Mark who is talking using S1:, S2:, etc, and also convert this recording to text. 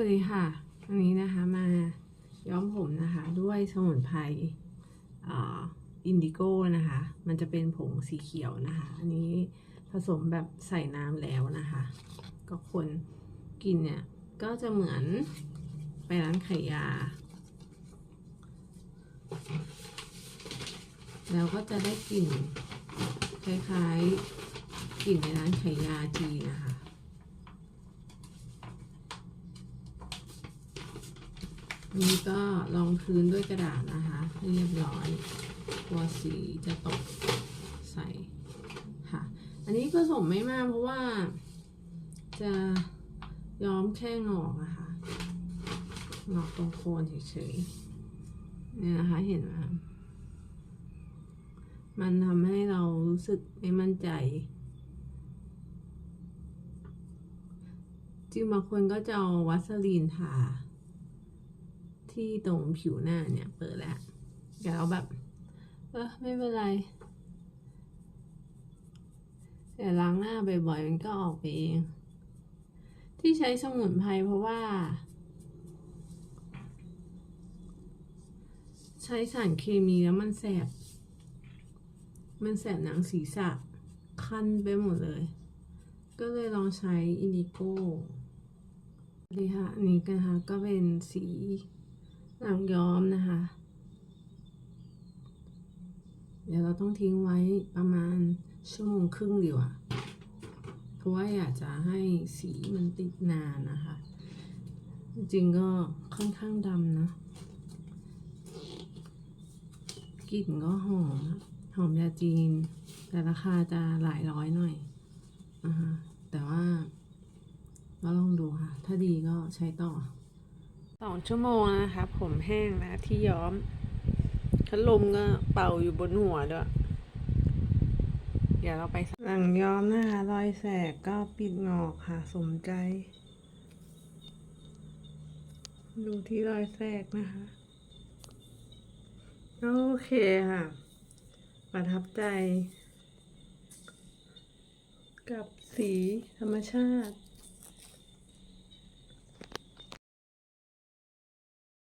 S1: วัสดีค่ะวันนี้นะคะมาย้อมผมนะคะด้วยสมุนไพรอ,อินดิโก้นะคะ มันจะเป็นผงสีเขียวนะคะ อันนี้ผสมแบบใส่น้ำแล้วนะคะ ก็คนกินเนี่ย ก็จะเหมือนไปร้านขายยา แล้วก็จะได้กลิ่นคล้ายๆกลิ่นในร้านขายยาจีนะคะ นี่ก็รองพื้นด้วยกระดาษนะคะให้เรียบร้อยตัวสีจะตกใส่ค่ะ อันนี้ผสมไม่มากเพราะว่าจะย้อมแค่งอกนะคะงอกตรงโคนเฉยๆเนี่ยนะคะเห็นไหมมันทำให้เรารู้สึกไม่มั่นใจ จริงบางคนก็จะเอาวัสลีนทา ที่ตรงผิวหน้าเนี่ยเปิดแล้วเดี๋ยวเราแบบ เออไม่เป็นไรเดี๋ยวล้างหน้าบ่อยๆมันก็ออกไปเอง ที่ใช้สมุนไพรเพราะว่า ใช้สารเคมีแล้วมันแสบ มันแสบหนังศีรษะ คันไปหมดเลย ก็เลยลองใช้อินดิโก้ดีค่ะอันนี้กันค่ะก็เป็นสี หลังย้อมนะคะ เดี๋ยวเราต้องทิ้งไว้ประมาณชั่วโมงครึ่งดีกว่า เพราะว่าอยากจะให้สีมันติดนานนะคะ จริงก็ค่อนข้างดำนะกลิ่นก็หอม หอมยาจีน แต่ราคาจะหลายร้อยหน่อยนะคะแต่ว่า ก็ลองดูค่ะ ถ้าดีก็ใช้ต่อ สองชั่วโมงนะคะ ผมแห้งแล้วที่ย้อมพัดลมก็เป่าอยู่บนหัวด้วย เดี๋ยวเราไปหลังย้อมนะคะ รอยแสกก็ปิดงอกค่ะ สมใจ ดูที่รอยแสกนะคะ โอเคค่ะ ประทับใจ กับสีธรรมชาติ